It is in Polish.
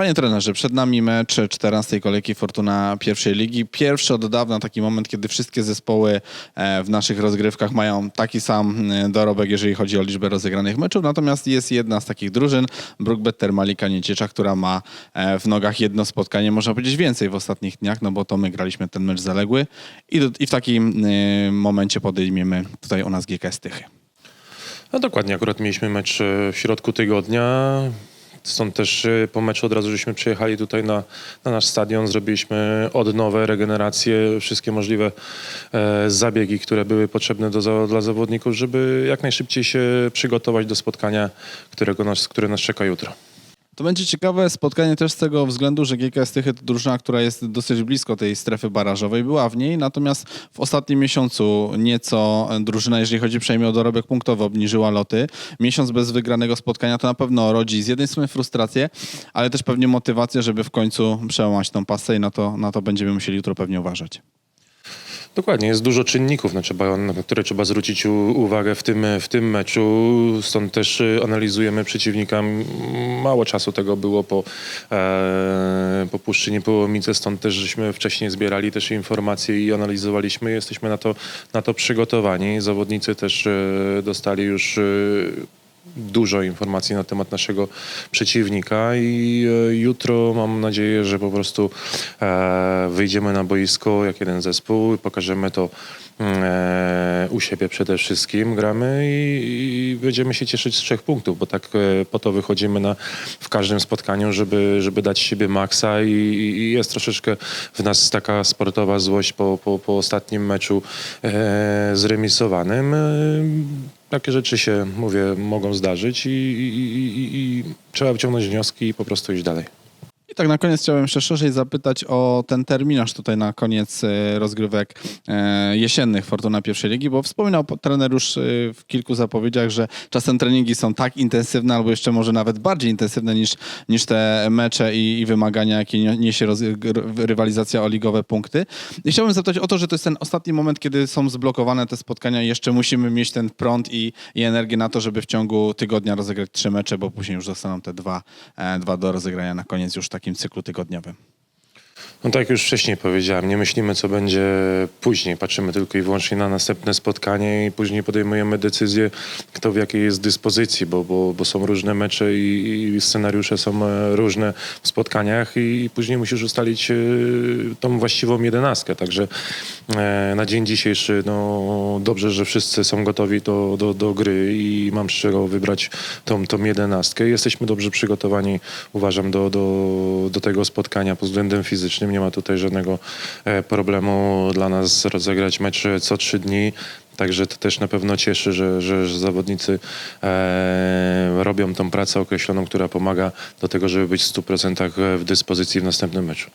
Panie trenerze, przed nami mecz 14 kolejki Fortuna pierwszej ligi. Pierwszy od dawna taki moment, kiedy wszystkie zespoły e, w naszych rozgrywkach mają taki sam e, dorobek, jeżeli chodzi o liczbę rozegranych meczów. Natomiast jest jedna z takich drużyn, Brookbet Termalika Nieciecza, która ma e, w nogach jedno spotkanie, można powiedzieć więcej w ostatnich dniach, no bo to my graliśmy ten mecz zaległy i, do, i w takim momencie podejmiemy tutaj u nas GKS Tychy. No dokładnie, akurat mieliśmy mecz w środku tygodnia. Stąd też e, po meczu od razu żeśmy przyjechali tutaj na, na nasz stadion, zrobiliśmy odnowę, regenerację, wszystkie możliwe e, zabiegi, które były potrzebne do, dla zawodników, żeby jak najszybciej się przygotować do spotkania, którego nas, które nas czeka jutro. To będzie ciekawe spotkanie też z tego względu, że GKS Tychy to drużyna, która jest dosyć blisko tej strefy barażowej, była w niej, natomiast w ostatnim miesiącu nieco drużyna, jeżeli chodzi przynajmniej o dorobek punktowy, obniżyła loty. Miesiąc bez wygranego spotkania to na pewno rodzi z jednej strony frustrację, ale też pewnie motywację, żeby w końcu przełamać tą pasę i na to, na to będziemy musieli jutro pewnie uważać. Dokładnie, jest dużo czynników, na, trzeba, na które trzeba zwrócić uwagę w tym, w tym meczu. Stąd też y, analizujemy przeciwnika. Mało czasu tego było po, e, po Puszczynie stąd też żeśmy wcześniej zbierali też informacje i analizowaliśmy. Jesteśmy na to, na to przygotowani. Zawodnicy też e, dostali już e, dużo informacji na temat naszego przeciwnika i e, jutro mam nadzieję, że po prostu e, wyjdziemy na boisko jak jeden zespół i pokażemy to e, u siebie przede wszystkim, gramy i, będziemy się cieszyć z trzech punktów, bo tak po to wychodzimy na, w każdym spotkaniu, żeby, żeby dać siebie maksa i, i jest troszeczkę w nas taka sportowa złość po, po, po ostatnim meczu zremisowanym. Takie rzeczy się, mówię, mogą zdarzyć i, i, i, i, trzeba wyciągnąć wnioski i po prostu iść dalej. I tak na koniec chciałem jeszcze szerzej zapytać o ten terminarz tutaj na koniec e, rozgrywek e, jesiennych Fortuna pierwszej ligi, bo wspominał po- trener już e, w kilku zapowiedziach, że czasem treningi są tak intensywne, albo jeszcze może nawet bardziej intensywne niż, niż te mecze i, i wymagania, jakie nie- niesie roz, rywalizacja o ligowe punkty. I chciałbym zapytać o to, że to jest ten ostatni moment, kiedy są zblokowane te spotkania i jeszcze musimy mieć ten prąd i, i energię na to, żeby w ciągu tygodnia rozegrać trzy mecze, bo później już zostaną te dwa, e, dwa do rozegrania na koniec już w takim cyklu tygodniowym. No tak jak już wcześniej powiedziałem, nie myślimy co będzie później, patrzymy tylko i wyłącznie na następne spotkanie i później podejmujemy decyzję, kto w jakiej jest dyspozycji, bo, bo, bo są różne mecze i, i scenariusze są e, różne w spotkaniach i, później musisz ustalić e, tą właściwą jedenastkę, także e, na dzień dzisiejszy no, dobrze, że wszyscy są gotowi do, do, do gry i mam z czego wybrać tą, tą jedenastkę. Jesteśmy dobrze przygotowani, uważam, do, do, do tego spotkania pod względem fizycznym. Nie ma tutaj żadnego e, problemu dla nas rozegrać mecz co trzy dni. Także to też na pewno cieszy, że, że, że zawodnicy e, robią tą pracę określoną, która pomaga do tego, żeby być w 100% w dyspozycji w następnym meczu.